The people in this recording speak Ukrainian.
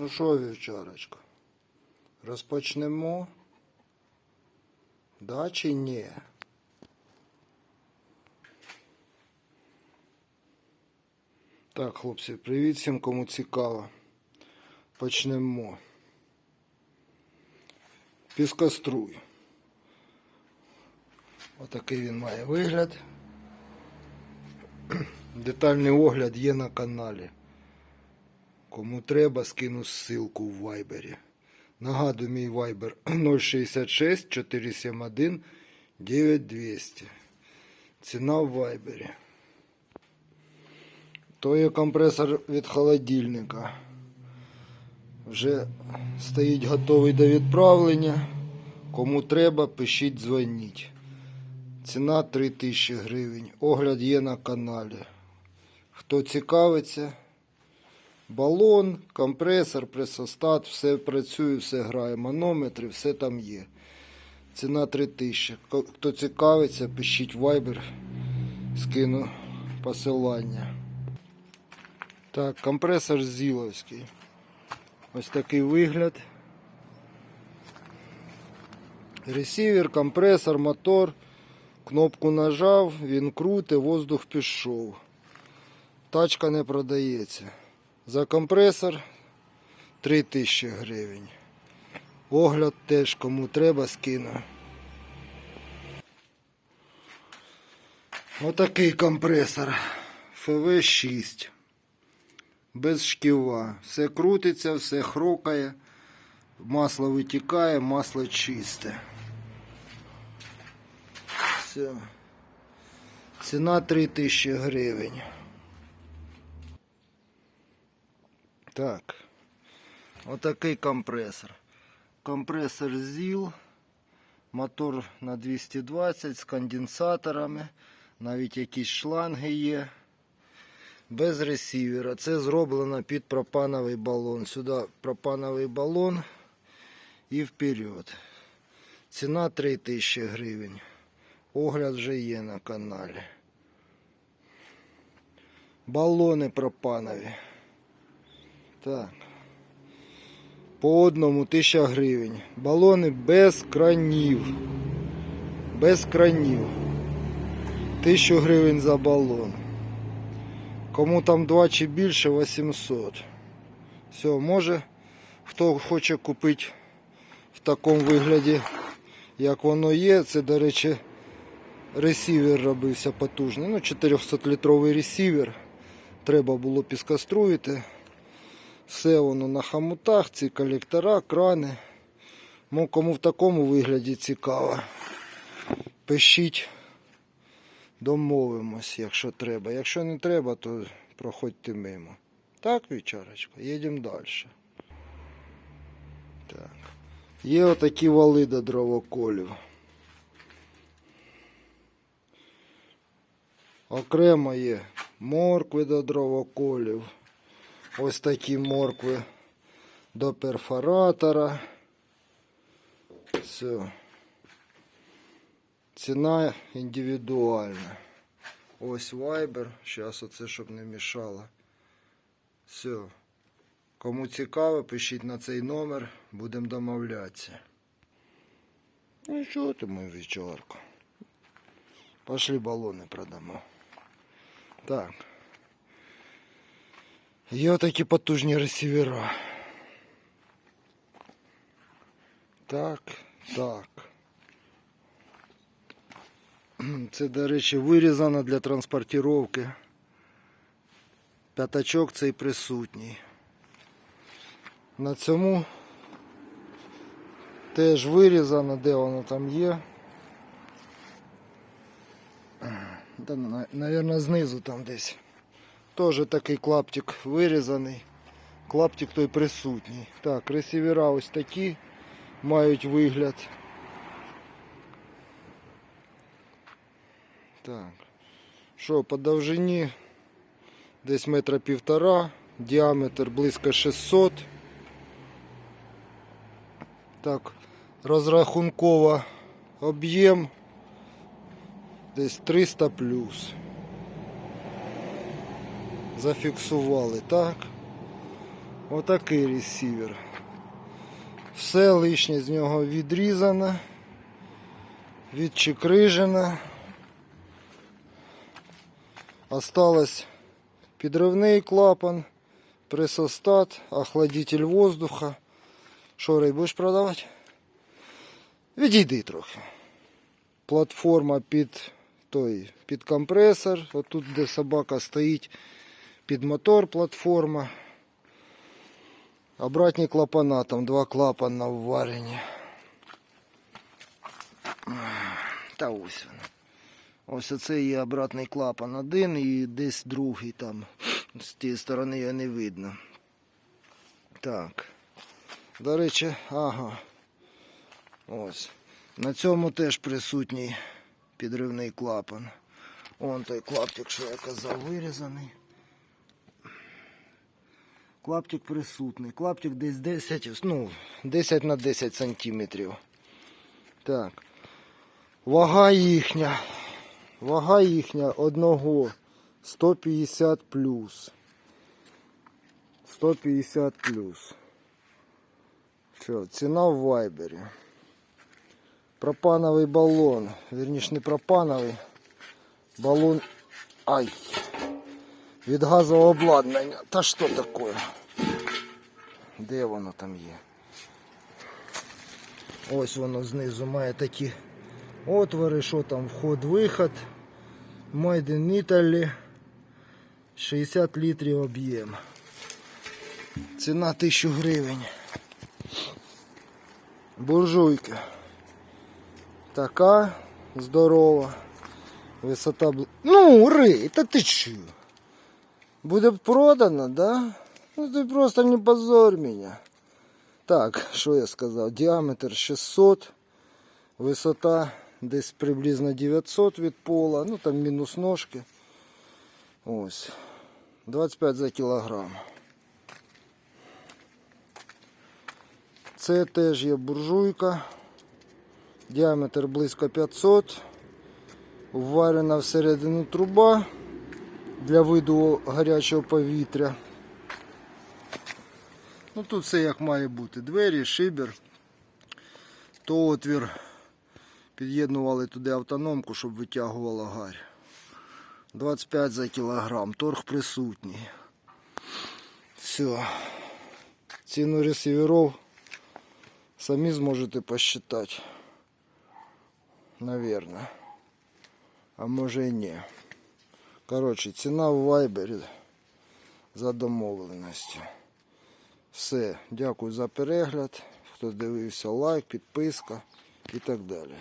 Ну що, вівчарочка? Розпочнемо? Да чи ні? Так, хлопці, привіт всім, кому цікаво. Почнемо. Піскоструй. Отакий він має вигляд. Детальний огляд є на каналі. Кому треба, скину ссылку в вайбері. Нагадую, мій вайбер 066 471 9200. Ціна в вайбері. То є компресор від холодильника. Вже стоїть готовий до відправлення. Кому треба, пишіть, дзвоніть. Ціна 3000 гривень. Огляд є на каналі. Хто цікавиться, балон, компресор, пресостат, все працює, все грає, манометри, все там є. Ціна 3000. Ко- Хто цікавиться, пишіть в Viber, скину посилання. Так, компресор Зіловський. Ось такий вигляд. Ресівер, компресор, мотор. Кнопку нажав, він круте, воздух пішов. Тачка не продається. За компресор 3000 гривень. Огляд теж кому треба скину. Отакий компресор. ФВ-6. Без шківа. Все крутиться, все хрокає. Масло витікає, масло чисте. Все. Ціна 3000 гривень. Так. Отакий компресор. Компресор ЗІЛ. Мотор на 220 з конденсаторами. Навіть якісь шланги є. Без ресівера. Це зроблено під пропановий балон. Сюди пропановий балон і вперед. Ціна 3000 гривень. Огляд вже є на каналі. Балони пропанові. Так. По одному 1000 гривень. Балони без кранів. Без кранів. 1000 гривень за балон. Кому там 2 чи більше 800. Все, може хто хоче купити в такому вигляді, як воно є. Це, до речі, ресівер робився потужний. Ну, 400-літровий ресівер. Треба було піскоструїти. Все воно на хамутах, ці колектора, крани. Ну, кому в такому вигляді цікаво. Пишіть, домовимось, якщо треба. Якщо не треба, то проходьте мимо. Так, вівчарочка, їдемо далі. Так. Є отакі вали до дровоколів. Окремо є моркви до дровоколів. Ось такі моркви до перфоратора. Все. Ціна індивідуальна. Ось вайбер. Зараз оце, щоб не мішало. Все. Кому цікаво, пишіть на цей номер, будемо домовлятися. Ну що ти, мою вечорку? Пошли балони продамо. Так. Є отакі потужні ресівера. Так, так. Це, до речі, вирізано для транспортировки. П'ятачок цей присутній. На цьому теж вирізано, де воно там є. Та, Навірно, знизу там десь. Теж такий клаптик вирізаний. Клаптик той присутній. Так, ресівера ось такі мають вигляд. Так. Що, по довжині десь метра півтора, діаметр близько 600. Так, розрахунково об'єм десь 300 плюс. Зафіксували, так. Отакий ресівер. Все лишнє з нього відрізано, відчекрижено. Осталось підривний клапан, пресостат, охладитель воздуха. Що, Рей, будеш продавати? Відійди трохи. Платформа під той, під компресор. Отут, де собака стоїть, під мотор платформа. Обратні клапана, там два клапана вварені. Та ось він. Ось оце є обратний клапан один і десь другий там. З тієї сторони його не видно. Так. До речі, ага. Ось. На цьому теж присутній підривний клапан. Вон той клаптик, що я казав, вирізаний. Клаптик присутний. Клаптик десь 10, ну, 10 на 10 сантиметрів. Так. Вага їхня. Вага їхня одного 150 плюс. 150 плюс. Що, ціна в вайбері. Пропановий балон. Вірніш не пропановий. Балон. Ай. Від газового обладнання. Та що таке? Де воно там є? Ось воно знизу має такі отвори, що там вход-виход. Made in Italy. 60 літрів об'єм. Ціна 1000 гривень. Буржуйка. Така здорова. Висота Ну, Рей, та ти чо? Буде продано, да? Ну ти просто не позор мене. Так, що я сказав? Діаметр 600, висота десь приблизно 900 від пола, ну там мінус ножки. Ось. 25 за кілограм. Це теж є буржуйка. Діаметр близько 500. Вварена всередину труба для виду гарячого повітря. Ну тут все як має бути. Двері, шибер, то отвір. Під'єднували туди автономку, щоб витягувала гарь. 25 за кілограм, торг присутній. Все. Ціну ресіверов самі зможете посчитати. Наверное. А може і ні. Коротше, ціна в вайбері за домовленістю. Все, дякую за перегляд. Хто дивився, лайк, підписка і так далі.